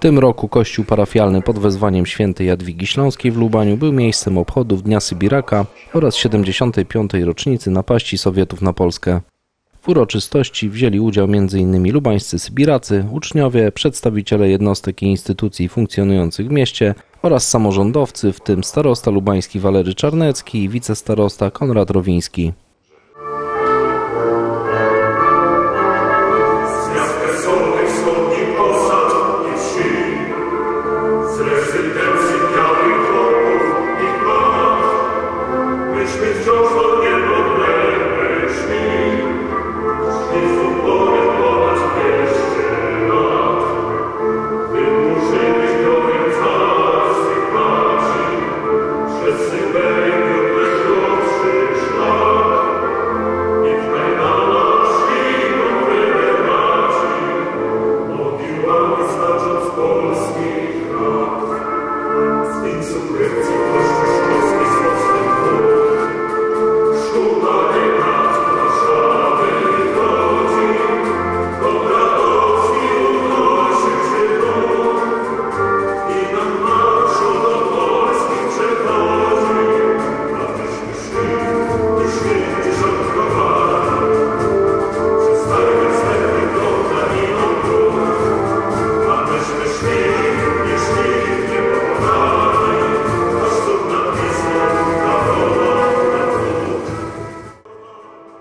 tym roku kościół parafialny pod wezwaniem świętej Jadwigi Śląskiej w Lubaniu był miejscem obchodów Dnia Sybiraka oraz 75. rocznicy napaści Sowietów na Polskę. W uroczystości wzięli udział m.in. lubańscy Sybiracy, uczniowie, przedstawiciele jednostek i instytucji funkcjonujących w mieście oraz samorządowcy, w tym starosta lubański Walery Czarnecki i wicestarosta Konrad Rowiński. Insurrekcji kościół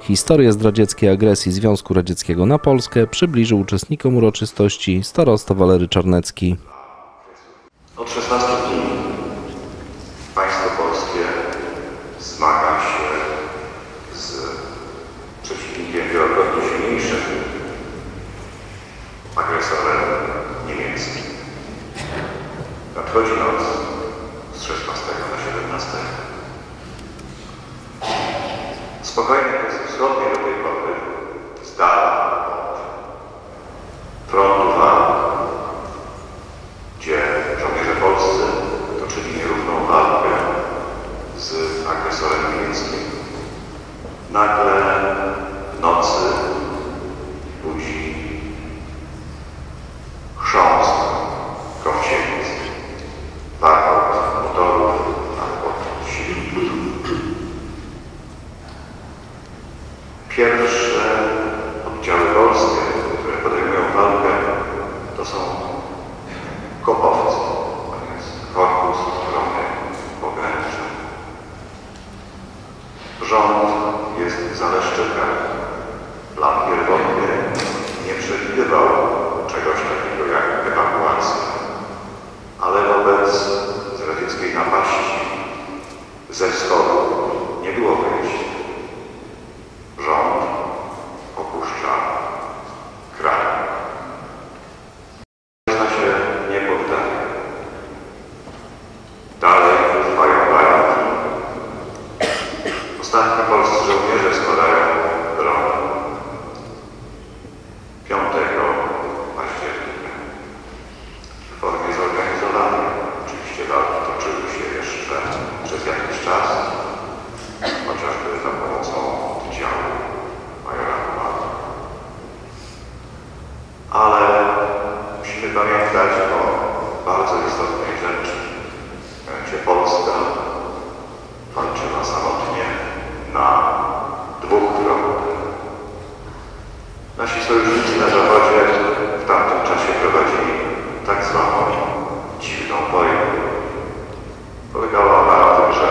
Historię zdradzieckiej agresji Związku Radzieckiego na Polskę przybliżył uczestnikom uroczystości starosta Walery Czarnecki. Od 16 dni państwo polskie zmaga się z przeciwnikiem wielokrotnie silniejszym, agresorem niemieckim. Nadchodzi noc z 16 na 17. Spokojnie kresy wschodnie do tej pory, z dala od frontu walk, gdzie żołnierze polscy toczyli nierówną walkę z agresorem niemieckim. Nagle Pierwsze oddziały polskie, które podejmują walkę, to są kopowcy, a więc korpus ochrony pograniczza. Rząd jest w zaleszczykach. Plan pierwotny nie przewidywał czegoś takiego jak ewakuacja, ale wobec zdradzieckiej napaści ze wschodu nie było Nasi sojusznicy na Zachodzie w tamtym czasie prowadzili tak zwaną dziwną wojnę. Polegała ona na tym, że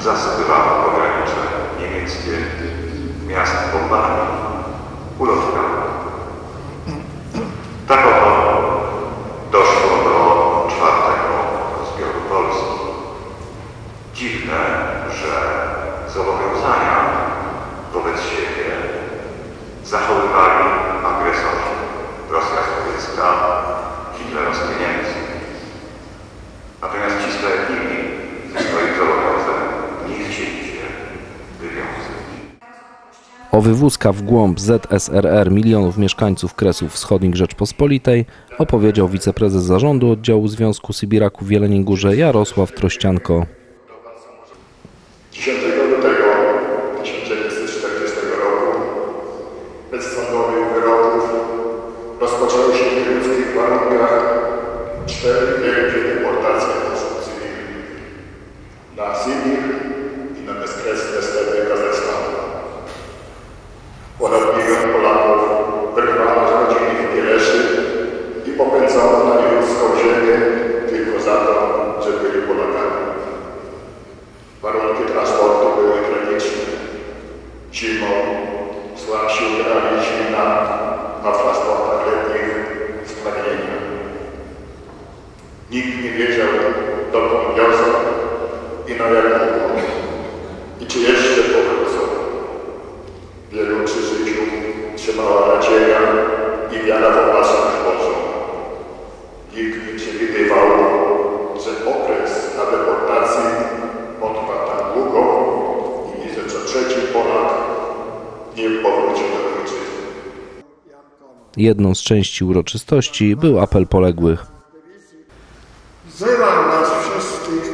zasypywano pogranicze niemieckie miast bombami, ulotkami. Tak O wywózka w głąb ZSRR milionów mieszkańców Kresów Wschodnich Rzeczpospolitej opowiedział wiceprezes zarządu oddziału Związku Sybiraków w Jeleniej Górze Jarosław Trościanko. pokonali ludzką ziemię tylko za to, że byli Polakami. Warunki transportu były tragiczne. Zimą słabsi umierali zimna, a w transportach letnich zmarnienia. Nikt nie wiedział, Jedną z części uroczystości był apel poległych. Wzywam Was wszystkich,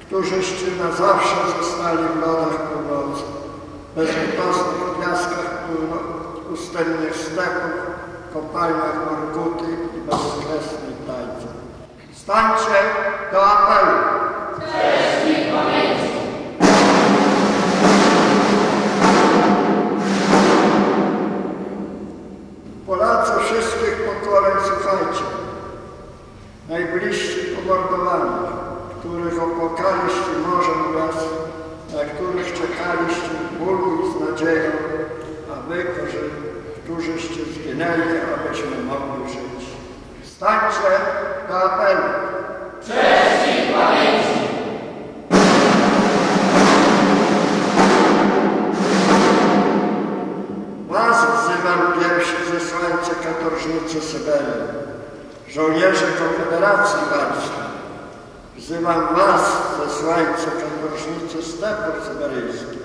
którzyście na zawsze zostali w lodach północy, bezlitosnych piaskach pustynnych stepów, kopalniach Morguty i bezkresnych tańców. Stańcie do apelu! Polacy Najbliżsi pomordowanych, których opłakaliście morzem łez, na których czekaliście w bólu i z nadzieją, a wy, którzy, którzyście zginęli, abyśmy mogli żyć. Stańcie do apelu. Was Konfederacji Warszawskiej. Wzywam Was, zesłańcy katorżnicy stepów syberyjskich,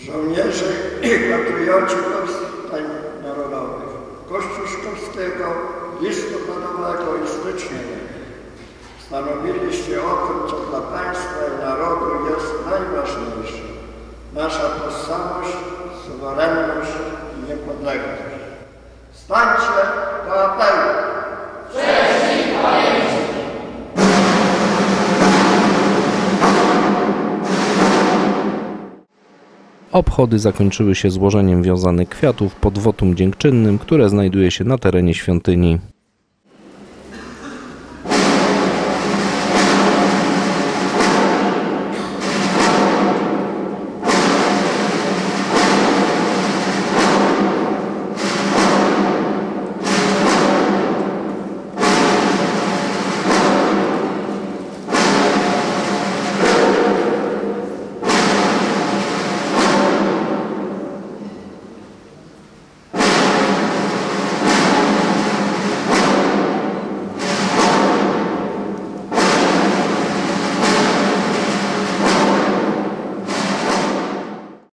żołnierze i patrioci powstań narodowych, kościuszkowskiego, listopadowego i styczniowego. Stanowiliście o tym, co dla państwa i narodu jest najważniejsze. Nasza tożsamość, suwerenność i niepodległość. Stańcie do! Obchody zakończyły się złożeniem wiązanych kwiatów pod wotum dziękczynnym, które znajduje się na terenie świątyni.